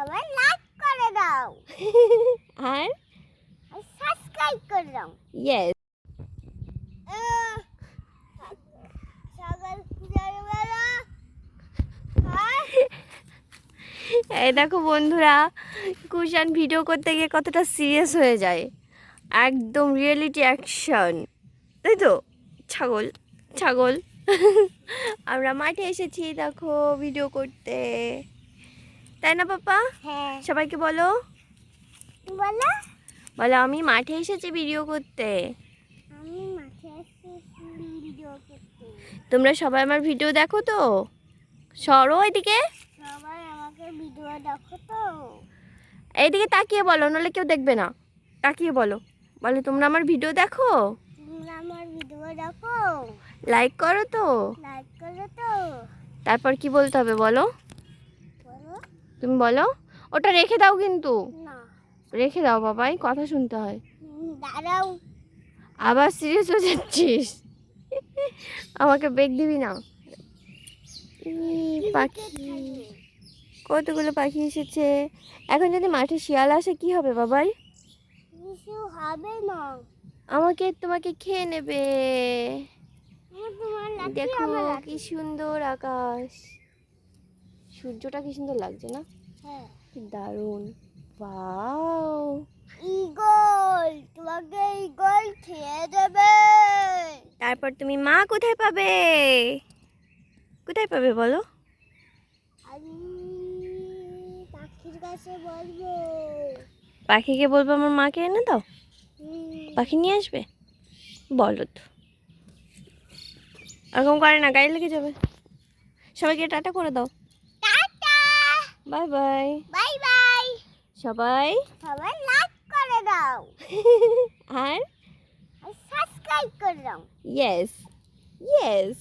সবাই লাইক করে দাও। আর? সাবস্ক্রাইব করে দাও। ইয়েস এই দেখো বন্ধুরা কুশান ভিডিও করতে গিয়ে কতটা সিরিয়াস হয়ে যায়। একদম রিয়েলিটি অ্যাকশন তাই তো? ছাগল ছাগল। আমরা মাঠে এসেছি দেখো ভিডিও করতে। তাই না পাপা হ্যাঁ। সবাইকে বলো। বলো। বলো আমি মাঠে এসেছি ভিডিও করতে। আমি মাঠে এসেছি ভিডিও করতে। তোমরা সবাই আমার ভিডিও দেখো তো? সরো এদিকে। সবাই আমাকে ভিডিও দেখো তো। এইদিকে তাকিয়ে বলো নাহলে কেউ দেখবে না। তাকিয়ে বলো। বলো তোমরা আমার ভিডিও দেখো? তোমরা আমার ভিডিও দেখো। লাইক করো তো। লাইক করো তো। তারপর কি বলতে হবে বলো? তুমি বলো? ওটা রেখে দাও কিন্তু। না। রেখে দাও বাবাই কথা শুনতে হয়। দাঁড়াও। আবার সিরিয়াস হয়ে যাচ্ছিস আমাকে বেগ দিবি না। পাখি। কতগুলো পাখি এসেছে? এখন যদি মাঠে শিয়াল আসে কি হবে বাবাই? হবে না। আমাকে তোমাকে খেয়ে নেবে। দেখো কি সুন্দর আকাশ। সূর্যটা কি সুন্দর লাগছে না? হ্যাঁ। দারুণ। বাও ইগল তোমাকে ইগল খেয়ে দেবে তারপর তুমি মা কোথায় পাবে? কোথায় পাবে বলো? আমি পাখির কাছে বলব। পাখিকে বলব আমার মাকে এনে দাও। পাখি নিয়ে আসবে? বলো তো। এরকম করে না গাড়ি লেগে যাবে। সবাইকে টাটা করে দাও। বাই বাই বাই বাই সবাই সবাই লাইক করে দাও আর আর সাবস্ক্রাইব করে দাও ইয়েস ইয়েস